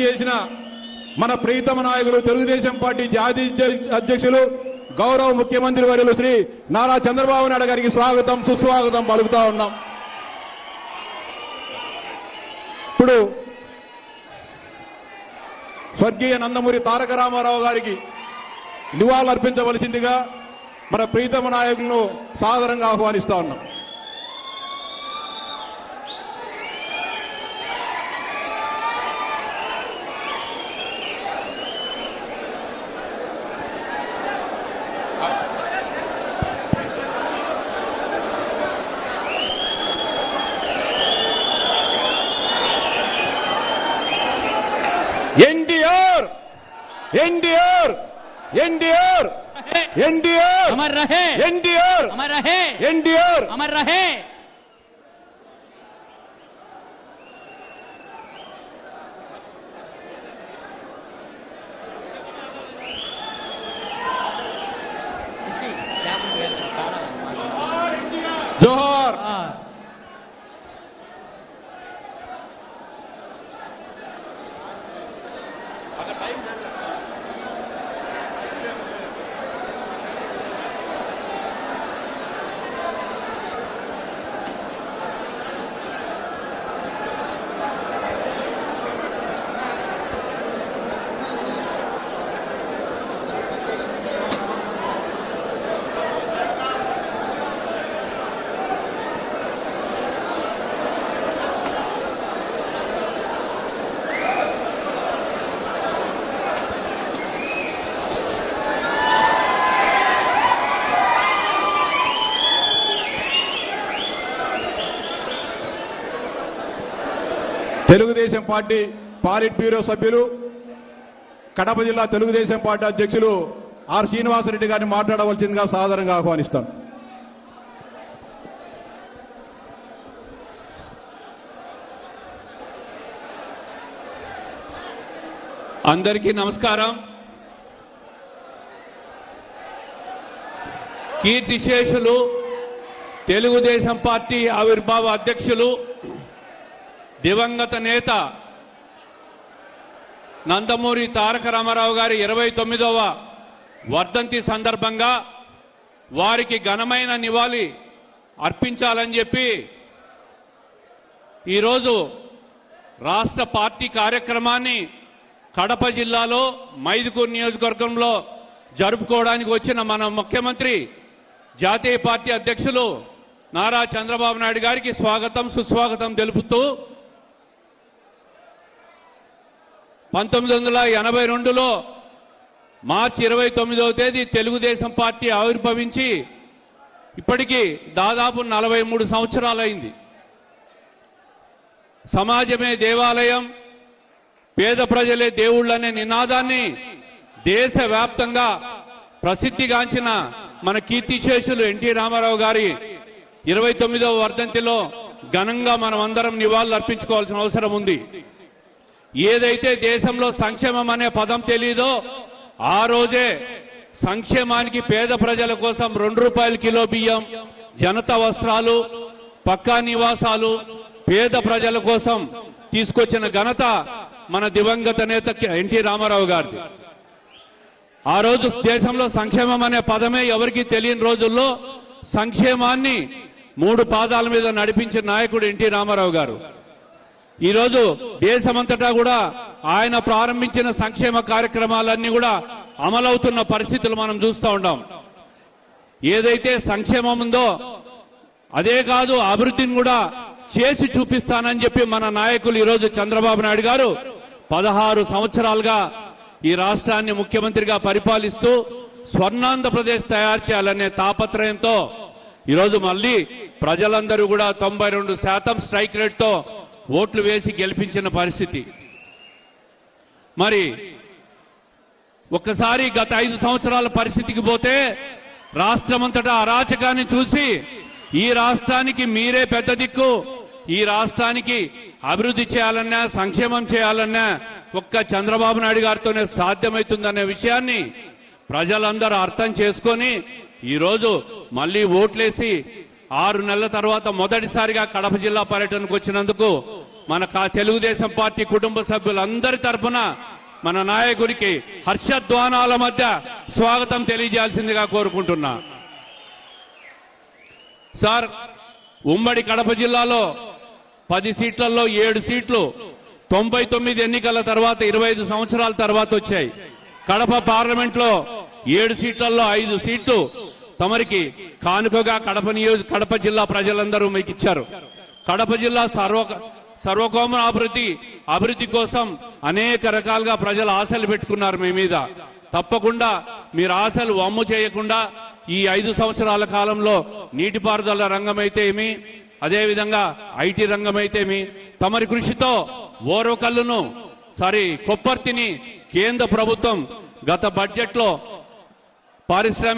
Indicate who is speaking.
Speaker 1: చేసిన మన ప్రీతమ నాయకులు తెలుగుదేశం పార్టీ జాతీయ అధ్యక్షులు గౌరవ ముఖ్యమంత్రి వర్యులు శ్రీ నారా చంద్రబాబు నాయుడు గారికి స్వాగతం సుస్వాగతం పలుకుతా ఉన్నాం. ఇప్పుడు స్వర్గీయ నందమూరి తారక రామారావు గారికి నివాళులర్పించవలసిందిగా మన ప్రీతమ నాయకులను సాదరంగా ఆహ్వానిస్తా ఉన్నాం. एनडीआर एनडीआर एनडीआर
Speaker 2: अमर रहे
Speaker 1: एनडीआर
Speaker 2: अमर रहे
Speaker 1: एनडीआर
Speaker 2: अमर रहे
Speaker 1: తెలుగుదేశం పార్టీ పాలిట్ బ్యూరో సభ్యులు కడప జిల్లా తెలుగుదేశం పార్టీ అధ్యక్షులు ఆర్ శ్రీనివాసరెడ్డి గారిని మాట్లాడవలసిందిగా సాధారణంగా ఆహ్వానిస్తాను
Speaker 3: అందరికీ నమస్కారం. కీర్తిశేషులు తెలుగుదేశం పార్టీ ఆవిర్భావ అధ్యక్షులు దివంగత నేత నందమూరి తారక రామారావు గారి ఇరవై తొమ్మిదవ వర్ధంతి సందర్భంగా వారికి ఘనమైన నివాళి అర్పించాలని చెప్పి ఈరోజు రాష్ట్ర పార్టీ కార్యక్రమాన్ని కడప జిల్లాలో మైదుకూరు నియోజకవర్గంలో జరుపుకోవడానికి వచ్చిన మన ముఖ్యమంత్రి జాతీయ పార్టీ అధ్యక్షులు నారా చంద్రబాబు నాయుడు గారికి స్వాగతం సుస్వాగతం తెలుపుతూ పంతొమ్మిది వందల ఎనభై రెండులో మార్చి ఇరవై తొమ్మిదవ తేదీ తెలుగుదేశం పార్టీ ఆవిర్భవించి ఇప్పటికీ దాదాపు నలభై మూడు సంవత్సరాలైంది. సమాజమే దేవాలయం పేద ప్రజలే దేవుళ్ళనే నినాదాన్ని దేశవ్యాప్తంగా ప్రసిద్ధిగాంచిన మన కీర్తిశేషులు ఎన్టీ రామారావు గారి ఇరవై తొమ్మిదవ వర్ధంతిలో ఘనంగా మనం అందరం నివాళులు అర్పించుకోవాల్సిన అవసరం ఉంది. ఏదైతే దేశంలో సంక్షేమం అనే పదం తెలీదో ఆ రోజే సంక్షేమానికి పేద ప్రజల కోసం రెండు రూపాయల కిలో బియ్యం జనతా వస్త్రాలు పక్కా నివాసాలు పేద ప్రజల కోసం తీసుకొచ్చిన ఘనత మన దివంగత నేత ఎన్టీ రామారావు గారిది. ఆ రోజు దేశంలో సంక్షేమం అనే పదమే ఎవరికీ తెలియని రోజుల్లో సంక్షేమాన్ని మూడు పాదాల మీద నడిపించిన నాయకుడు ఎన్టీ రామారావు గారు. ఈరోజు దేశమంతటా కూడా ఆయన ప్రారంభించిన సంక్షేమ కార్యక్రమాలన్నీ కూడా అమలవుతున్న పరిస్థితులు మనం చూస్తూ ఉంటాం ఏదైతే సంక్షేమం ఉందో అదే కాదు అభివృద్ధిని కూడా చేసి చూపిస్తానని చెప్పి మన నాయకులు ఈరోజు చంద్రబాబు నాయుడు గారు పదహారు సంవత్సరాలుగా ఈ రాష్ట్రాన్ని ముఖ్యమంత్రిగా పరిపాలిస్తూ స్వర్ణాంధ్రప్రదేశ్ తయారు చేయాలనే తాపత్రయంతో ఈరోజు మళ్ళీ ప్రజలందరూ కూడా తొంభై రెండు శాతం స్ట్రైక్ రేట్తో ఓట్లు వేసి గెలిపించిన పరిస్థితి. మరి ఒక్కసారి గత ఐదు సంవత్సరాల పరిస్థితికి పోతే రాష్ట్రమంతటా అరాచకాన్ని చూసి ఈ రాష్ట్రానికి మీరే పెద్ద దిక్కు ఈ రాష్ట్రానికి అభివృద్ధి చేయాలన్నా సంక్షేమం చేయాలన్నా ఒక్క చంద్రబాబు నాయుడు గారితోనే సాధ్యమవుతుందనే విషయాన్ని ప్రజలందరూ అర్థం చేసుకొని ఈరోజు మళ్ళీ ఓట్లేసి ఆరు నెలల తర్వాత మొదటిసారిగా కడప జిల్లా పర్యటనకు వచ్చినందుకు మన తెలుగుదేశం పార్టీ కుటుంబ సభ్యులందరి తరఫున మన నాయకుడికి హర్షధ్వానాల మధ్య స్వాగతం తెలియజేయాల్సిందిగా కోరుకుంటున్నా. సార్ ఉమ్మడి కడప జిల్లాలో పది సీట్లలో ఏడు సీట్లు తొంభై తొమ్మిది ఎన్నికల తర్వాత ఇరవై ఐదు సంవత్సరాల తర్వాత వచ్చాయి. కడప పార్లమెంట్లో ఏడు సీట్లలో ఐదు సీట్లు తమరికి కానుకగా కడప నియోజక కడప జిల్లా ప్రజలందరూ మీకు ఇచ్చారు కడప జిల్లా సర్వ సర్వకోమ అభివృద్ధి అభివృద్ధి కోసం అనేక రకాలుగా ప్రజలు ఆశలు పెట్టుకున్నారు మీ మీద. తప్పకుండా మీరు ఆశలు వమ్ము చేయకుండా ఈ ఐదు సంవత్సరాల కాలంలో నీటిపారుదల రంగం అయితేమి అదేవిధంగా ఐటీ రంగం అయితేమి తమరి కృషితో ఓరవకల్లును సారీ కొప్పర్తిని కేంద్ర ప్రభుత్వం గత బడ్జెట్లో పారిశ్రామిక